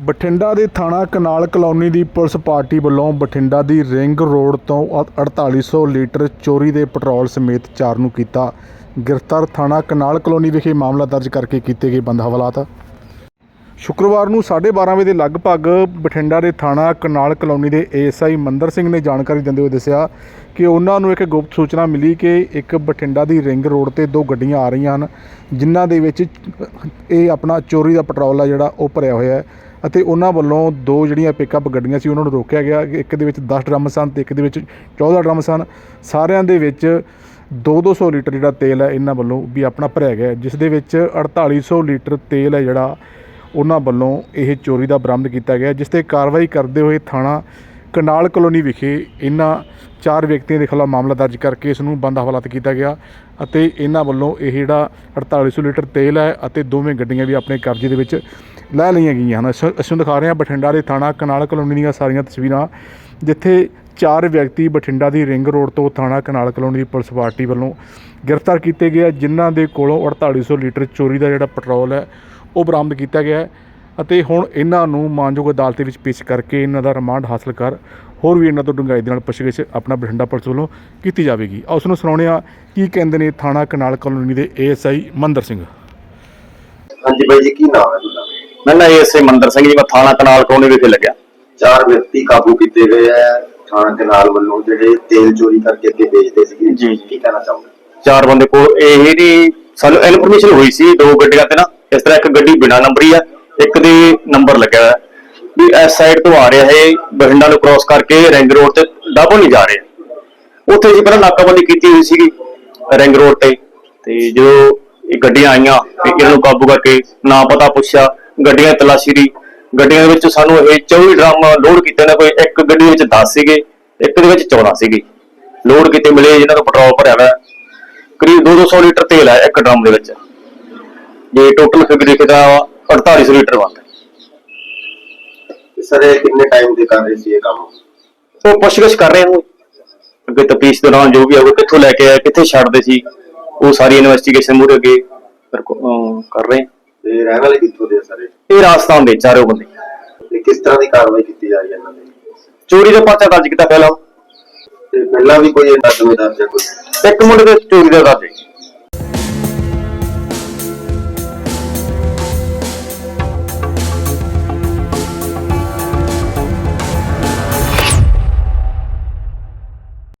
ਬਠਿੰਡਾ ਦੇ ਥਾਣਾ canal colony ਦੀ ਪੁਲਿਸ ਪਾਰਟੀ ਵੱਲੋਂ ਬਠਿੰਡਾ ਦੀ ਰਿੰਗ ਰੋਡ ਤੋਂ ਅ- 4800 ਲੀਟਰ ਚੋਰੀ ਦੇ ਪੈਟਰੋਲ ਸਮੇਤ ਚਾਰ ਨੂੰ ਕੀਤਾ ਗ੍ਰਿਫਤਾਰ। ਥਾਣਾ ਕਨਾਲ ਕਲੋਨੀ ਵਿਖੇ ਮਾਮਲਾ ਦਰਜ ਕਰਕੇ ਕੀਤੇ ਗਏ ਬੰਦ ਹਵਾਲਾਤ। ਸ਼ੁੱਕਰਵਾਰ ਨੂੰ 12:30 ਵਜੇ ਦੇ ਲਗਭਗ ਬਠਿੰਡਾ ਦੇ ਥਾਣਾ ਕਨਾਲ ਕਲੋਨੀ ਦੇ ਏਐਸਆਈ ਮੰਦਰ ਸਿੰਘ ਨੇ ਜਾਣਕਾਰੀ ਦਿੰਦੇ ਹੋਏ ਦੱਸਿਆ ਕਿ ਉਹਨਾਂ ਨੂੰ ਇੱਕ ਗੁਪਤ ਸੂਚਨਾ ਮਿਲੀ ਕਿ ਇੱਕ ਬਠਿੰਡਾ ਦੀ ਰਿੰਗ ਰੋਡ ਤੇ ਦੋ ਗੱਡੀਆਂ ਆ ਰਹੀਆਂ ਹਨ, ਜਿਨ੍ਹਾਂ ਦੇ ਵਿੱਚ ਇਹ ਆਪਣਾ ਚੋਰੀ ਦਾ ਪੈਟਰੋਲ ਆ ਜਿਹੜਾ ਉਹ ਭਰਿਆ ਹੋਇਆ ਹੈ। ਅਤੇ ਉਹਨਾਂ ਵੱਲੋਂ ਦੋ ਜਿਹੜੀਆਂ ਪਿਕਅਪ ਗੱਡੀਆਂ ਸੀ, ਉਹਨਾਂ ਨੂੰ ਰੋਕਿਆ ਗਿਆ। ਇੱਕ ਦੇ ਵਿੱਚ 10 ਡਰਮ ਸਨ ਤੇ ਇੱਕ ਦੇ ਵਿੱਚ 14 ਡਰਮ ਸਨ। ਸਾਰਿਆਂ ਦੇ ਵਿੱਚ 2-200 ਲੀਟਰ ਜਿਹੜਾ ਤੇਲ ਹੈ, ਇਹਨਾਂ ਵੱਲੋਂ ਵੀ ਆਪਣਾ ਭਰਿਆ ਗਿਆ। ਜਿਸ ਦੇ ਵਿੱਚ 4800 ਲੀਟਰ ਤੇਲ ਹੈ ਜਿਹੜਾ, ਉਹਨਾਂ ਵੱਲੋਂ ਇਹ ਚੋਰੀ ਦਾ ਬਰਾਮਦ ਕੀਤਾ ਗਿਆ, ਜਿਸ ਤੇ ਕਾਰਵਾਈ ਕਰਦੇ ਹੋਏ ਥਾਣਾ ਕਨਾਲ ਕਲੋਨੀ ਵਿਖੇ ਇਹਨਾਂ ਚਾਰ ਵਿਅਕਤੀਆਂ ਦੇ ਖਿਲਾਫ ਮਾਮਲਾ ਦਰਜ ਕਰਕੇ ਇਸ ਨੂੰ ਬੰਦ ਹਵਾਲਾਤ ਕੀਤਾ ਗਿਆ ਅਤੇ ਇਹਨਾਂ ਵੱਲੋਂ ਇਹ ਜਿਹੜਾ 4800 ਲੀਟਰ ਤੇਲ ਹੈ ਅਤੇ ਦੋਵੇਂ ਗੱਡੀਆਂ ਵੀ ਆਪਣੇ ਕਬਜ਼ੇ ਦੇ ਵਿੱਚ ਲੈ ਲਈਆਂ ਗਈਆਂ ਹਨ। ਅਸੀਂ ਅਸੀਂ ਦਿਖਾ ਰਹੇ ਹਾਂ ਬਠਿੰਡਾ ਦੇ ਥਾਣਾ ਕਨਾਲ ਕਲੋਨੀ ਦੀਆਂ ਸਾਰੀਆਂ ਤਸਵੀਰਾਂ, ਜਿੱਥੇ ਚਾਰ ਵਿਅਕਤੀ ਬਠਿੰਡਾ ਦੀ ਰਿੰਗ ਰੋਡ ਤੋਂ ਥਾਣਾ ਕਨਾਲ ਕਲੋਨੀ ਦੀ ਪੁਲਿਸ ਪਾਰਟੀ ਵੱਲੋਂ ਗ੍ਰਿਫਤਾਰ ਕੀਤੇ ਗਏ ਜਿਨ੍ਹਾਂ ਦੇ ਕੋਲੋਂ 4800 ਲੀਟਰ ਚੋਰੀ ਦਾ ਜਿਹੜਾ ਪੈਟਰੋਲ ਹੈ, ਉਹ ਬਰਾਮਦ ਕੀਤਾ ਗਿਆ ਹੈ। ਅਤੇ ਹੁਣ ਇਹਨਾਂ ਨੂੰ ਮਾਨਯੋਗ ਅਦਾਲਤ ਦੇ ਵਿੱਚ ਪੇਸ਼ ਕਰਕੇ ਇਹਨਾਂ ਦਾ ਰਿਮਾਂਡ ਹਾਸਲ ਕਰ ਹੋਰ ਵੀ ਇਹਨਾਂ ਤੋਂ ਡੂੰਘਾਈ ਦੇ ਨਾਲ ਪੁੱਛਗਿੱਛ ਆਪਣਾ ਬਠਿੰਡਾ ਪੁਲਿਸ ਵੱਲੋਂ ਕੀਤੀ ਜਾਵੇਗੀ। ਆਓ ਉਸ ਨੂੰ ਸੁਣਾਉਂਦੇ ਹਾਂ ਕੀ ਕਹਿੰਦੇ ਨੇ ਥਾਣਾ ਕਨਾਲ ਕਲੋਨੀ ਦੇ ਏਐਸਆਈ ਮੰਦਰ ਸਿੰਘ। ਹਾਂਜੀ ਬਾਈ ਜੀ, ਕੀ ਨਾਮ ਹੈ ਤੁਹਾਡਾ? ਮੈਂ ਨਾ ਐਸਏ ਮੰਦਰ ਸਿੰਘ ਜੀ ਮੈਂ ਥਾਣਾ ਕਨਾਲ ਕਲੋਨੀ ਵਿਖੇ ਲੱਗਿਆ। ਚਾਰ ਵਿਅਕਤੀ ਕਾਬੂ ਕੀਤੇ ਗਏ ਹੈ ਥਾਣਾ ਦੇ ਨਾਲ ਵੱਲੋਂ ਜਿਹੜੇ ਤੇਲ ਚੋਰੀ ਕਰਕੇ ਅੱਗੇ ਵੇਚਦੇ ਸੀਗੇ। ਜੀ, ਜੀ। ਕੀ ਕਹਿਣਾ ਚਾਹੁੰਦੇ ਚਾਰ ਬੰਦੇ ਕੋਲ ਇਹ ਜਿਹੜੀ ਸਾਨੂੰ ਇਨਫੋਰਮੇਸ਼ਨ ਹੋਈ ਸੀ ਦੋ ਗੱਡੀਆਂ ਤੇ ਨਾ। ਇਸ ਤਰ੍ਹਾਂ ਇੱਕ ਗੱਡੀ ਬਿਨਾ ਨੰਬਰੀ ਆ ਇੱਕ ਦੇ ਨੰਬਰ ਲੱਗਿਆ ਹੋਇਆ। ਵੀ ਇਸ ਸਾਈਡ ਤੋਂ ਆ ਰਿਹਾ ਹੈ ਬਠਿੰਡਾ ਨੂੰ ਕ੍ਰਾਸ ਕਰਕੇ ਰਿੰਗ ਰੋਡ ਤੇ ਡਬਲ ਨਹੀਂ ਜਾ ਰਿਹਾ। ਉੱਥੇ ਜੀ ਪਹਿਲਾਂ ਨਾਕਾਬੰਦੀ ਕੀਤੀ ਹੋਈ ਸੀਗੀ ਰਿੰਗ ਰੋਡ ਤੇ। ਤੇ ਜਦੋਂ ਇਹ ਗੱਡੀਆਂ ਆਈਆਂ ਤੇ ਇਹਨਾਂ ਨੂੰ ਕਾਬੂ ਕਰਕੇ ਨਾ ਪਤਾ ਪੁੱਛਿਆ ਗੱਡੀਆਂ ਤਲਾਸ਼ੀ ਦੀ ਗੱਡੀਆਂ ਦੇ ਵਿੱਚ ਸਾਨੂੰ ਇਹ 24 ਡਰਮ ਲੋਡ ਕੀਤੇ ਨੇ ਕੋਈ ਇੱਕ ਗੱਡੀ ਵਿੱਚ 10 ਸੀਗੇ ਇੱਕ ਦੇ ਵਿੱਚ 14 ਸੀਗੇ। ਲੋਡ ਕੀਤੇ ਮਿਲੇ ਜਿਨ੍ਹਾਂ ਦਾ ਪੈਟਰੋਲ ਭਰਿਆ ਹੋਇਆ। ਕਰੀਬ 200 ਲੀਟਰ ਤੇਲ ਹੈ ਇੱਕ ਡਰਮ ਦੇ ਵਿੱਚ। ਜੇ ਟੋਟਲ ਫਿਗਰ ਦੇਖਦਾ 4800 ਲੀਟਰ ਬਣਦਾ ਸਰ ਇਹ ਕਿੰਨੇ ਟਾਈਮ ਦੇ ਕਰ ਰਹੇ ਸੀ ਇਹ ਕੰਮ? ਉਹ ਪੁੱਛਗਿੱਛ ਕਰ ਰਹੇ ਹਾਂ। ਅੱਗੇ ਤਪੀਸ਼ ਦੌਰਾਨ ਜੋ ਵੀ ਹੋਊਗਾ ਕਿੱਥੋਂ ਲੈ ਕੇ ਆਏ ਕਿੱਥੇ ਛੱਡਦੇ ਸੀ ਉਹ ਸਾਰੀ ਇਨਵੈਸਟੀਗੇਸ਼ਨ ਮੂਰੇ ਅੱਗੇ ਕਰ ਰਹੇ ਹਾਂ। ਤੇ ਰਹਿਣ ਵਾਲੇ ਕਿੱਥੋਂ ਦੇ ਆ ਸਾਰੇ? ਇਹ ਰਾਜਸਥਾਨ ਦੇ ਚਾਰੋਂ ਬੰਦੇ। ਤੇ ਕਿਸ ਤਰ੍ਹਾਂ ਦੀ ਕਾਰਵਾਈ ਕੀਤੀ ਜਾ ਰਹੀ ਹੈ ਇਹਨਾਂ ਦੇ? ਚੋਰੀ ਦਾ ਪਰਚਾ ਦਰਜ ਕੀਤਾ ਪਹਿਲਾਂ। ਤੇ ਪਹਿਲਾਂ ਵੀ ਕੋਈ ਇਹਨਾਂ ਸਮੇਂ ਦਾ ਜਾਂ ਕੋਈ? ਇੱਕ ਮੁੰਡੇ ਦੇ ਚੋਰੀ ਦਾ ਦਰਜ ਹੈ।